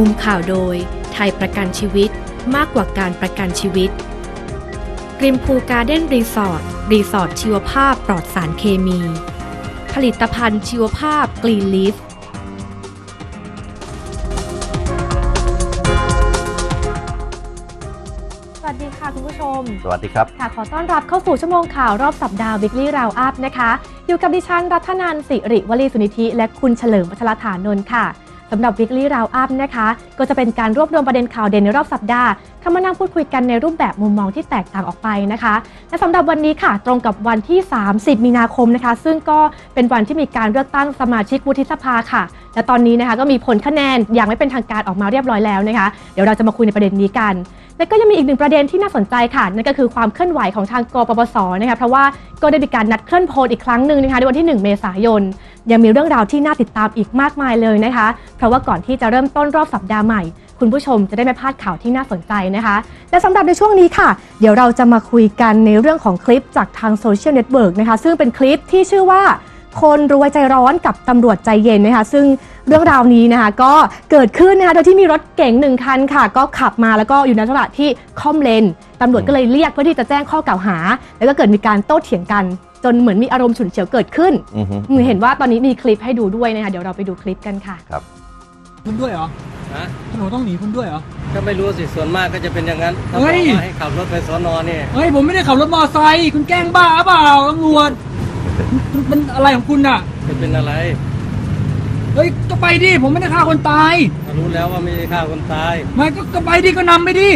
มุมข่าวโดย ไทยประกันชีวิตมากกว่าการประกันชีวิต ริมพูการ์เด้นรีสอร์ทรีสอร์ทชีวภาพปลอดสารเคมี ผลิตภัณฑ์ชีวภาพกรีนลีฟสวัสดีค่ะคุณผู้ชม สวัสดีครับ ค่ะขอต้อนรับเข้าสู่ชั่วโมงข่าวรอบสัปดาห์ Weekly Round Up นะคะ อยู่กับดิฉันรัฐนันท์สิริวลีสุนิธิ และคุณเฉลิมวัชรฐานนท์ค่ะ สำหรับ Weekly Round Up นะคะ ก็จะเป็นการรวบรวมประเด็นข่าวเด่นในรอบสัปดาห์เข้ามานั่งพูดคุยกันในรูปแบบมุมมองที่แตกต่างออกไปนะคะ และสำหรับวันนี้ค่ะ ตรงกับวันที่ 30 มีนาคมนะคะ ซึ่งก็เป็นวันที่มีการเลือกตั้งสมาชิกวุฒิสภาค่ะ และตอนนี้นะคะก็มีผลคะแนนอย่างไม่เป็นทางการออกมาเรียบร้อยแล้วนะคะ เดี๋ยวเราจะมาคุยในประเด็นนี้กันและก็ยังมีอีกหนึ่งประเด็นที่น่าสนใจค่ะ นั่นก็คือความเคลื่อนไหวของทางกปปสนะคะเพราะว่าก็ได้มีการนัดเคลื่อนโพลอีกครั้งหนึ่งนะคะในวันที่ 1 เมษายน ยังมีเรื่องราวที่น่าติดตามอีกมากมายเลยนะคะ เพราะว่าก่อนที่จะเริ่มต้นรอบสัปดาห์ใหม่ คุณผู้ชมจะได้ไม่พลาดข่าวที่น่าสนใจนะคะ และสำหรับในช่วงนี้ค่ะ เดี๋ยวเราจะมาคุยกันในเรื่องของคลิปจากทางโซเชียลเน็ตเวิร์กนะคะ ซึ่งเป็นคลิปที่ชื่อว่าคนรวยใจร้อนกับตำรวจใจเย็นนะคะ ซึ่งเรื่องราวนี้นะคะ ก็เกิดขึ้นนะคะโดยที่มีรถเก๋งหนึ่งคันค่ะ ก็ขับมาแล้วก็อยู่ในจังหวะที่ค่อมเลนตำรวจก็เลยเรียกเพื่อที่จะแจ้งข้อกล่าวหา แล้วก็เกิดมีการโต้เถียงกัน จนเหมือนมีอารมณ์ฉุนเฉียวเกิดขึ้นอือฮึเห็นว่าตอนนี้มีคลิปให้ดูด้วยนะคะเดี๋ยวเราไปดูคลิปกันค่ะคุณด้วยเหรอฮะตำรวจต้องหนีคุณด้วยเหรอ ก็ไม่รู้สิส่วนมากก็จะเป็นอย่างนั้นถ้าเฮ้บอกยว่าให้ขับรถไปสอนอนี่ เฮ้ยผมไม่ได้ขับรถมอเตอร์ไซค์คุณแกล้งบ้าเปล่าตำรวจมันมันอะไรของคุณอะ จะเป็นอะไรเฮ้ยก็ไปดิผมไม่ได้ฆ่าคนตายก็รู้แล้วว่าไม่ได้ฆ่าคนตายไม่ก็ก็ไปดิก็นำไปดิ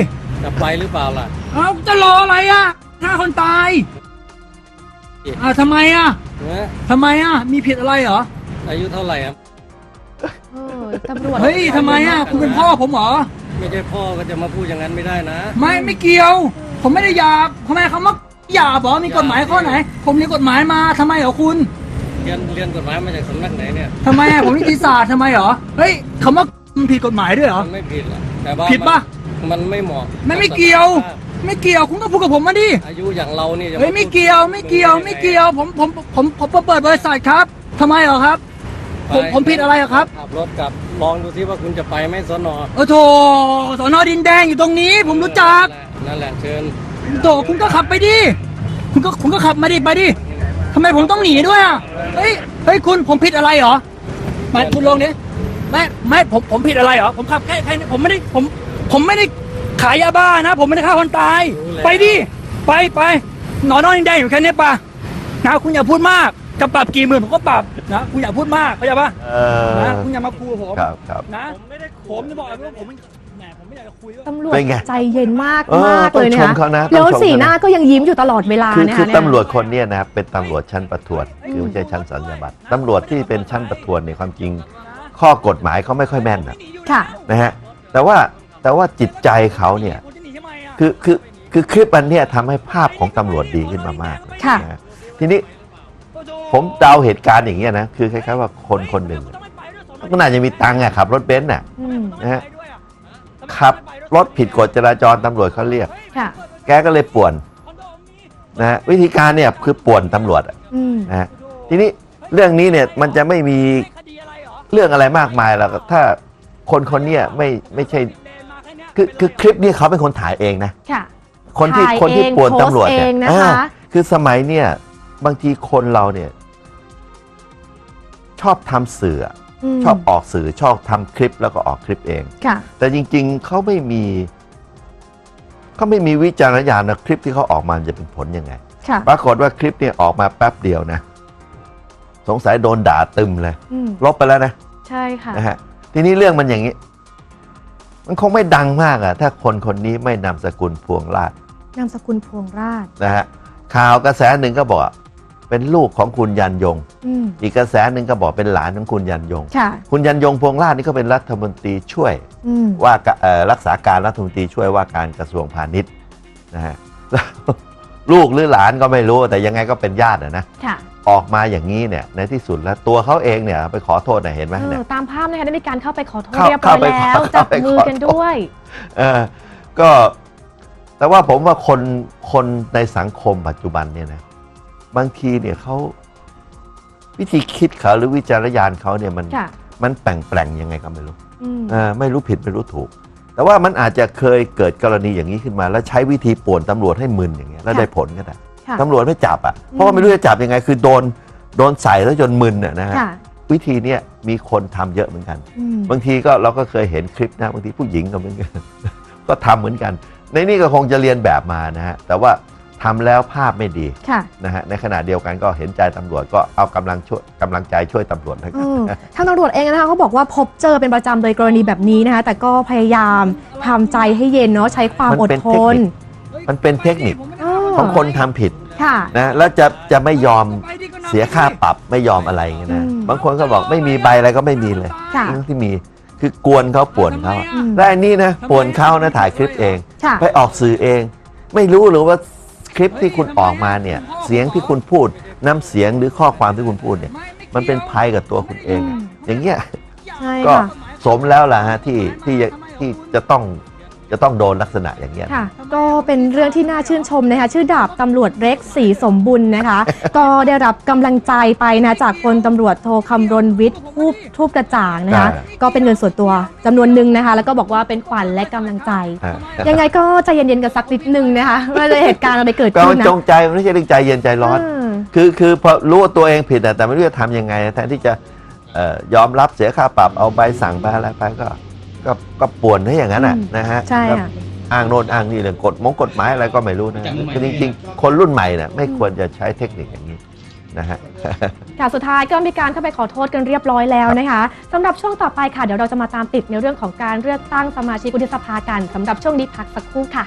จะไปหรือเปล่าล่ะ เอาจะรออะไรอะฆ่าคนตาย อ่าทำไมอะเนะทำไมอะ มีผิดอะไรเหรอ อายุเท่าไหร่อะเออตำรวจเฮ้ยทำไมอะ คุณเป็นพ่อผมเหรอ ไม่ใช่พ่อก็จะมาพูดอย่างนั้นไม่ได้นะไม่ไม่เกี่ยว ผมไม่ได้หยาบทำไมคำว่าหยาบเหรอมีกฎหมายข้อไหน ผมเรียนกฎหมายมาทำไมเหรอคุณเรียนเรียนกฎหมายมาจากสำนักไหนเนี่ยทำไมอะผมนิติศาสตร์ทำไมเหรอ เฮ้ยคำว่ามันผิดกฎหมายด้วยเหรอ มันไม่ผิดหรอกแต่ว่าผิดปะมันมันไม่เหมาะไม่ไม่เกี่ยว ไม่เกี่ยวคุณก็พูดกับผมมาดิอายุอย่างเรานี่จะาเฮ้ยไม่เกี่ยวไม่เกี่ยวไม่เกี่ยวผมผมผมผมผมเปิดบริษัทครับทำไมเหรอครับ ผมไปผมผิดอะไรเหรอครับขับรถกลับลองดูที่ว่าคุณจะไปไหมสอนอโอ้โถสอนอดินแดงอยู่ตรงนี้ ผมรู้จักนั่นแหละเชิญโถคุณก็ขับไปดิคุณก็คุณก็ขับมาดิไปดิทำไมผมต้องหนีด้วยอะเฮ้ยเฮ้ยคุณผมผิดอะไรเหรอมาคุณลงดิไม่ไม่ผมผมผิดอะไรเหรอผมขับแค่แค่นี้ผมไม่ได้ผมผมไม่ได้ ขายยาบ้านะ ผมไม่ได้ฆ่าคนตายไปดิไปไปหนอนอนดินแดงอยู่แค่นี้ปะนะคุณอย่าพูดมากจะปรับกี่หมื่นผมก็ปรับนะคุณอย่าพูดมากเข้าใจปะเออนะคุณอย่ามาพูดกับผมครับครับ นะผมไม่ได้ผมจะบอกเลยว่าผมแหมผมไม่อยากจะคุยว่า ตำรวจเป็นไงใจเย็นมากเออมากเลยนะต้องชมคะเขานะแล้วต้องชมสีเขานะหน้าก็ยังยิ้มอยู่ตลอดเวลาคือนะคะคือเนี่ย ตำรวจคนเนี้ยนะครับเป็นตำรวจชั้นประทวนคือไม่ใช่ชั้นสัญญาบัตรตำรวจที่เป็นชั้นประทวนเนี่ยความจริง ข้อกฎหมายเขาไม่ค่อยแม่นนะค่ะ นะฮะแต่ว่า แต่ว่าจิตใจเขาเนี่ยคุณจะหนีทำไมอะคือคือคือคลิปอันเนี้ยทำให้ภาพของตำรวจดีขึ้นมามากเลยค่ะนะฮะทีนี้ผมเดาเหตุการณ์อย่างเงี้ยนะคือคล้ายๆว่าคนคนหนึ่งก็น่าจะมีตังค์อะขับรถเบนซ์น่ะอืมนะฮะขับรถผิดกฎจราจรตำรวจเขาเรียก ค่ะ แกก็เลยป่วนนะฮะวิธีการเนี่ยคือป่วนตำรวจอะอืม นะฮะทีนี้เรื่องนี้เนี่ยมันจะไม่มีเรื่องอะไรมากมายหรอกถ้าคนคนเนี้ยไม่ไม่ใช่ คือคือคลิปนี้เขาเป็นคนถ่ายเองนะ ค่ะ คนที่ถ่ายคนที่เองป่วนตำรวจโพสต์เนี่ยเองนะคะ อ่าคือสมัยเนี่ยบางทีคนเราเนี่ย ชอบทำสื่ออะมชอบออกสื่อชอบทำคลิปแล้วก็ออกคลิปเอง ค่ะ แต่จริง ๆเขาไม่มีเขาไม่มีวิจารณญาณนะคลิปที่เขาออกมาจะเป็นผลยังไง ค่ะปรากฏว่าคลิปเนี่ยออกมาแป๊บเดียวนะ สงสัยโดนด่าตึมเลย อืมลบไปแล้วนะใช่ค่ะ นะฮะทีนี้เรื่องมันอย่างนี้ มันคงไม่ดังมากอะถ้าคนคนนี้ไม่นามสกุลพวงราชนามสกุลพวงราชนะฮะข่าวกระแสหนึ่งก็บอกเป็นลูกของคุณยันยง อืมอีกกระแสหนึ่งก็บอกเป็นหลานของคุณยันยง ค่ะ คุณยันยงพวงราชนี่ก็เป็นรัฐมนตรีช่วย อืมว่าการเอ่อรักษาการรัฐมนตรีช่วยว่าการกระทรวงพาณิชย์นะฮะแล้วลูกหรือหลานก็ไม่รู้แต่ยังไงก็เป็นญาติอะนะ ค่ะ ออกมาอย่างนี้เนี่ยในที่สุดแล้วตัวเขาเองเนี่ยไปขอโทษนะเห็นไหมเอเนี่ยอตามภาพนะคะได้มีการเข้าไปขอโทษเข้าเรียบร้อยเข้าไปขอแล้วเข้าจับไปมือขอกันโทษ ด้วยเออก็แต่ว่าผมว่าคนคนในสังคมปัจจุบันเนี่ยนะบางทีเนี่ยเขาวิธีคิดเขาหรือวิจารณญาณเขาเนี่ยมันค่ะมันแปลงแปลงๆยังไงก็ไม่รู้ อืม เออไม่รู้ผิดไม่รู้ถูก แต่ว่ามันอาจจะเคยเกิดกรณีอย่างนี้ขึ้นมา แล้วใช้วิธีป่วนตำรวจให้มึนอย่างเงี้ยแล้วค่ะ ได้ผลก็ได้ ค่ะตำรวจไม่จับอะเพราะว่าไม่รู้จะจับยังไง คือโดนโดนใส่แล้วจนมึนน่ะนะฮะค่ะ วิธีเนี้ยมีคนทำเยอะเหมือนกัน อืม บางทีก็เราก็เคยเห็นคลิปนะบางทีผู้หญิงก็เหมือนกัน ก็ทำเหมือนกัน ในนี่ก็คงจะเรียนแบบมานะฮะแต่ว่าทำแล้วภาพไม่ดีค่ะนะฮะในขณะเดียวกันก็เห็นใจตำรวจก็เอากำลังช่วยกำลังใจช่วยตำรวจแล้วเอกันอทางตำรวจเองนะคะเขาบอกว่าพบเจอเป็นประจำโดยกรณีแบบนี้นะคะ แต่ก็พยายามทำใจให้เย็นเนาะใช้ความมันอดเป็นทเทคนนิคมันเป็นเทคนิคอ๋อ ของคนทำผิดค่ะนะแล้วจะจะไม่ยอมเสียค่าปรับไม่ยอมอะไรอย่างเงี้ยนะอืมบางคนก็บอกไม่มีใบอะไรก็ไม่มีเลยค่ะทั้งที่มีคือกวนเขาป่วนเขาอืมและอันนี้นะป่วนเขานะถ่ายคลิปเองค่ะไปออกสื่อเอง ไม่รู้หรือว่าคลิปที่คุณออกมาเนี่ยเสียงที่คุณพูดน้ำเสียงหรือข้อความที่คุณพูดเนี่ย มันเป็นภัยกับตัวคุณเองอืมอย่างเงี้ยใช่ก็ค่ะสมแล้วล่ะฮะที่ที่ที่จะต้อง จะต้องโดนลักษณะอย่างเงี้ย ค่ะ ก็เป็นเรื่องที่น่าชื่นชมนะคะชื่อดาบตำรวจเร็กสีสมบุญนะคะ ก็ได้รับกำลังใจไปนะจากพลตำรวจโทคำรณวิทย์ทูบทูบกระจ่างนะคะอ่าก็เป็นเงินส่วนตัวจำนวนหนึ่งนะคะ แล้วก็บอกว่าเป็นขวัญและกำลังใจ อ่ายังไงก็ใจเย็นๆกันสักนิดนึงนะคะว่าเหตุการณ์อะไรเกิดก็ขึ้มันนนะจงใจมันไม่ใช่เรื่องใจเย็นใจร้อน ม คือคือพอรู้ว่าตัวเองผิดอะแต่ไม่รู้จะทำยังไงแทนที่จะเอ่อยอมรับเสียค่าปรับเอาใบสั่งไปอะไรไปก็ ก็ก็ป่วนให้อย่างนั้นอะอืมนะฮะใช่แล้วค่ะ อ้างโน่นอ้างนี่เลยกฎมงกฎหมายอะไรก็ไม่รู้นะคือจริงๆ คนรุ่นใหม่เนี่ยไม่ควรจะใช้เทคนิคอย่างนี้นะฮะ ค่ะสุดท้ายก็มีการเข้าไปขอโทษกันเรียบร้อยแล้วนะคะสำหรับช่วงต่อไปค่ะ เดี๋ยวเราจะมาตามติดในเรื่องของการเลือกตั้งสมาชิกวุฒิสภากันสำหรับช่วงนี้พักสักครู่ค่ะ